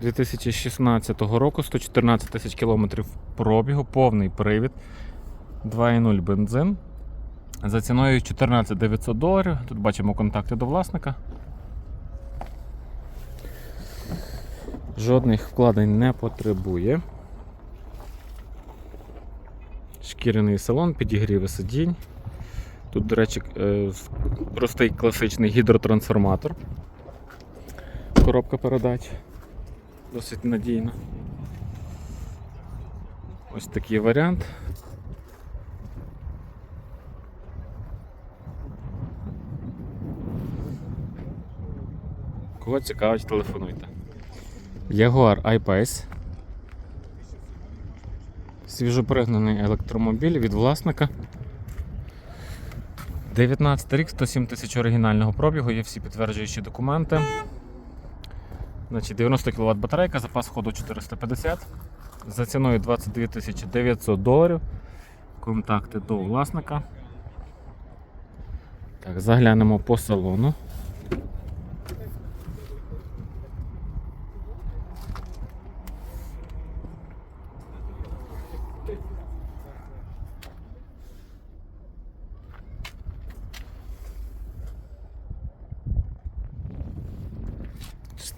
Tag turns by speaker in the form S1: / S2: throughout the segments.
S1: 2016 року 114 тисяч кілометрів пробігу, повний привід, 2,0 бензин. За ціною 14 900 доларів. Тут бачимо контакти до власника. Жодних вкладень не потребує. Шкіряний салон, підігріви сидінь. Тут, до речі, е, простий класичний гідротрансформатор. Коробка передач. Досить надійно. Ось такий варіант. Кого цікавить, телефонуйте. Jaguar I-Pace. Свіжопригнаний електромобіль від власника. 19 рік, 107 тисяч оригінального пробігу, є всі підтверджуючі документи. Значить, 90 кВт батарейка, запас ходу 450. За ціною 22 900 доларів. Контакти до власника. Так, заглянемо по салону.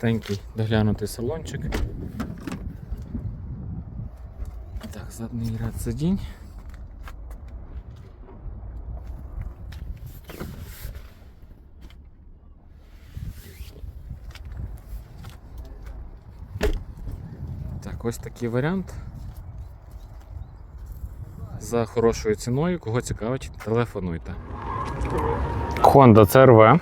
S1: Чистенький доглянутий салончик. Так, задній ряд сидінь. Так, ось такий варіант. За хорошою ціною, кого цікавить, телефонуйте. Honda CRV.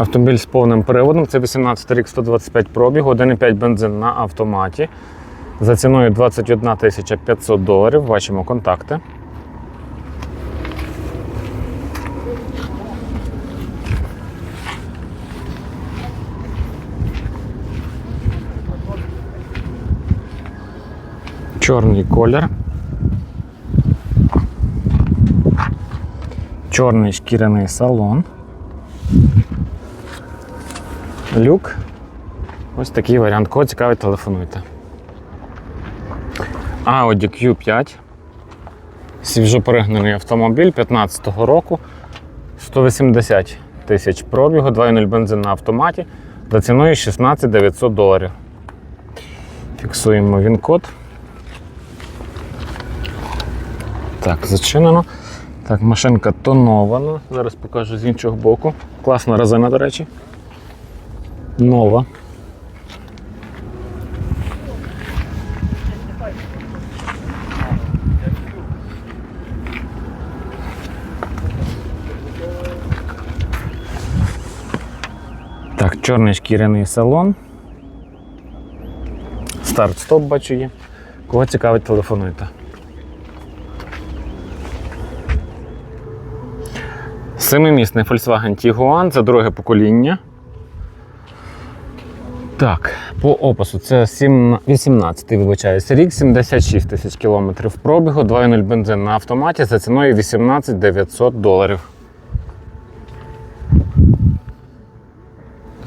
S1: Автомобіль з повним приводом. Це 18 рік 125 пробігу, 1,5 бензин на автоматі. За ціною 21 тисяча 500 доларів. Бачимо контакти. Чорний колір. Чорний шкіряний салон. Люк. Ось такий варіант. Кого цікавить, телефонуйте. Audi Q5. Свіжопригнаний автомобіль 15-го року. 180 тисяч пробігу, 2.0 бензин на автоматі. За ціною 16 900 доларів. Фіксуємо він код. Так, зачинено. Так, машинка тонована. Зараз покажу з іншого боку. Класна резина, до речі. Нова. Так, чорний шкіряний салон. Старт-стоп бачу є. Кого цікавить, телефонуйте. Семимісний Volkswagen Tiguan, це друге покоління. Так, по опису це 18 вибачаюся, рік, 76 тисяч кілометрів пробігу, 2.0 бензин на автоматі за ціною 18 900 доларів.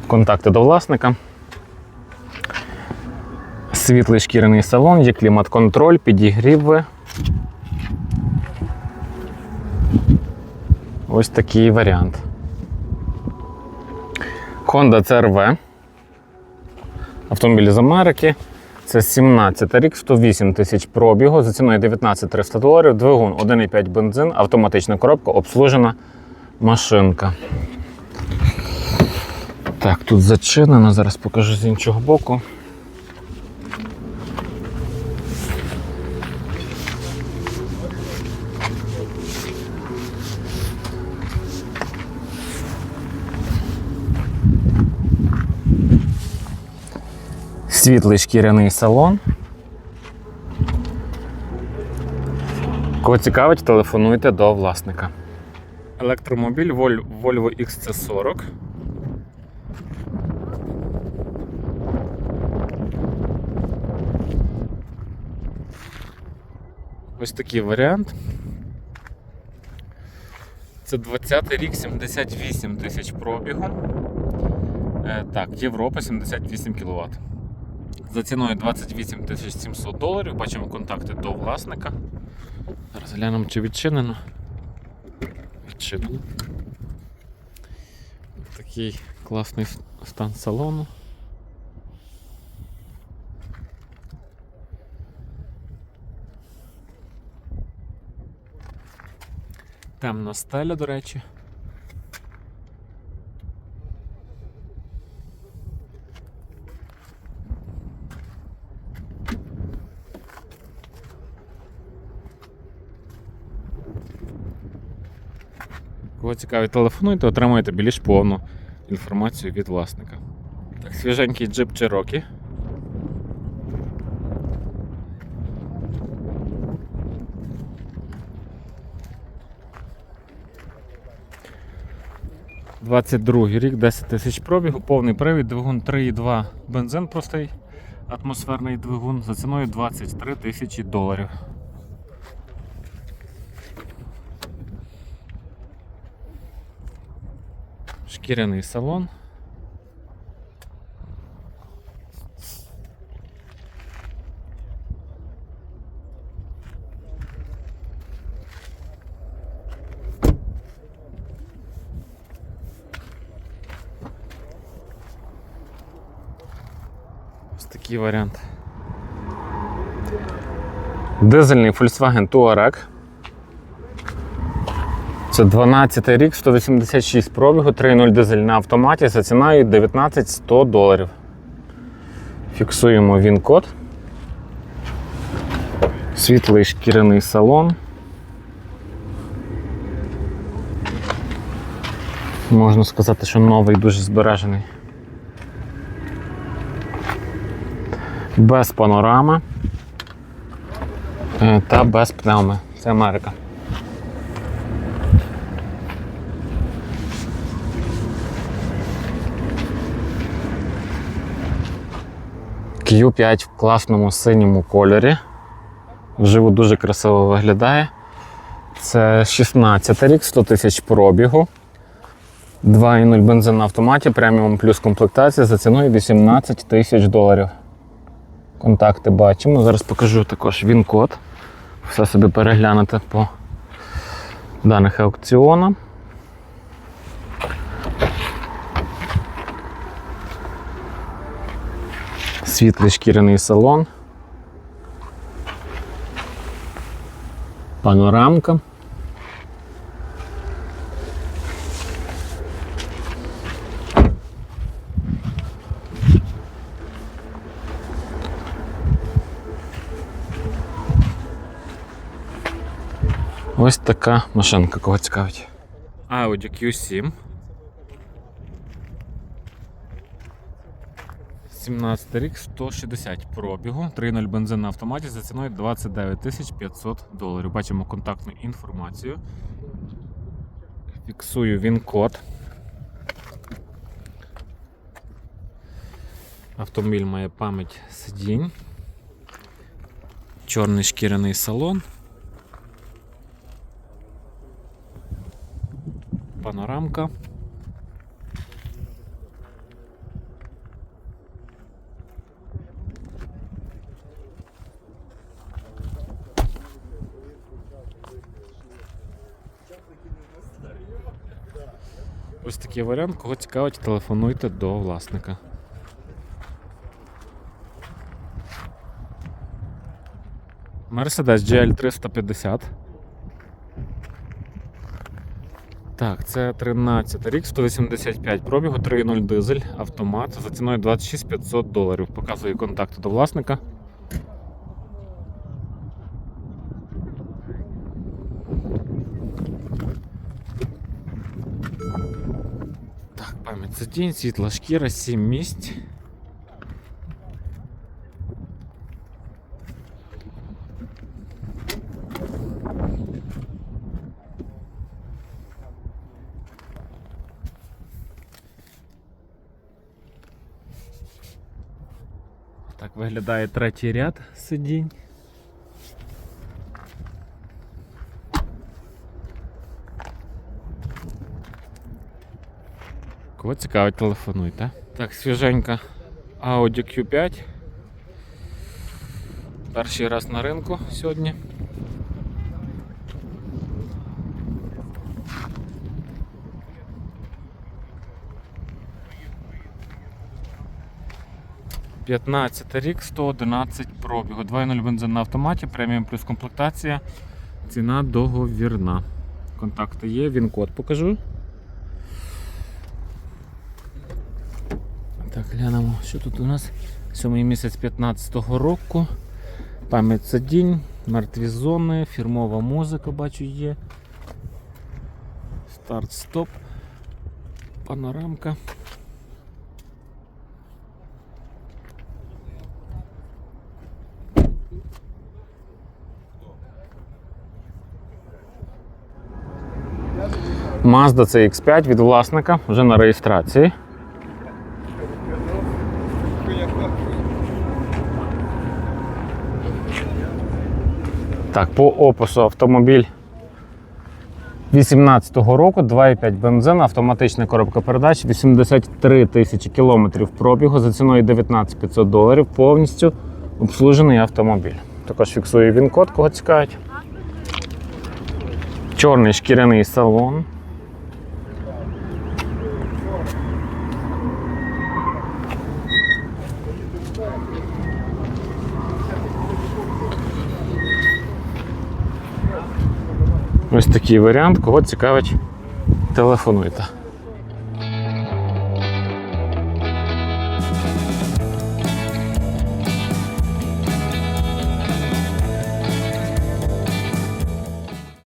S1: Контакти до власника. Світлий шкіряний салон, є клімат-контроль, підігріви. Ось такий варіант. Honda CRV. Автомобіль з Америки. Це 17 рік, 108 тисяч пробігу, за ціною 19 300 доларів, двигун 1,5 бензин, автоматична коробка, обслужена машинка. Так, тут зачинено, зараз покажу з іншого боку. Світлий шкіряний салон. Кого цікавить, телефонуйте до власника. Електромобіль Volvo XC40. Ось такий варіант. Це 20 рік, 78 тисяч пробігу. Е, так, Європа 78 кВт. За ціною 28 тисяч 700 доларів. Бачимо контакти до власника. Зараз глянемо, чи відчинено. Відчинено. Такий класний стан салону. Темна стеля, до речі. Кого цікавить, телефонуйте, отримуєте більш повну інформацію від власника. Так, свіженький джип Cherokee. Двадцять рік, 10 тисяч пробігу, повний привід, двигун 3,2 бензин простий, атмосферний двигун за ціною 23 тисячі доларів. Шкіряний салон. Ось такий варіант. Дизельний Volkswagen Touareg. Це 12 й рік, 186 пробігу, 3.0 дизель на автоматі за ціною 19 100 доларів. Фіксуємо він код. Світлий шкіряний салон. Можна сказати, що новий дуже збережений. Без панорами е, та без пневми. Це Америка. Q5 в класному синьому кольорі. Вживу дуже красиво виглядає. Це 16 рік, 100 тисяч пробігу. 2,0 бензин на автоматі, преміум плюс комплектація за ціною 18 тисяч доларів. Контакти бачимо. Зараз покажу також він-код. Все собі переглянути по даних аукціону. Світлий шкіряний салон. Панорамка. Ось така машинка, кого цікавить. Audi Q7. 17 рік, 160 пробігу, 3.0 бензин на автоматі за ціною 29 500 доларів. Бачимо контактну інформацію. Фіксую він код. Автомобіль має пам'ять сидінь. Чорний шкіряний салон. Панорамка. Ось такий варіант. Кого цікавить, телефонуйте до власника. Mercedes GL 350. Так, це 13 рік, 185 пробігу, 3.0 дизель, автомат за ціною 26 500 доларів. Показую контакти до власника. Так, пам'ять сидінь, світла шкіра, 7 місць. Так виглядає третій ряд сидінь. Кого цікавить, телефонуйте. Так, свіженька Audi Q5. Перший раз на ринку сьогодні. П'ятнадцятий рік, 111 пробігу. 2.0 бензин на автоматі, преміум плюс комплектація. Ціна договірна. Контакти є, він код покажу. Так, глянемо, що тут у нас. Сьомий місяць 15-го року. Пам'ять сидінь, мертві зони, фірмова музика, бачу, є. Старт-стоп. Панорамка. Mazda CX5 від власника вже на реєстрації. Так, по опису автомобіль 18-го року, 2,5 бензин, автоматична коробка передач, 83 тисячі кілометрів пробігу за ціною 19 500 доларів, повністю обслужений автомобіль. Також фіксує він код, кого цікавить. Чорний шкіряний салон. Ось такий варіант. Кого цікавить, телефонуйте.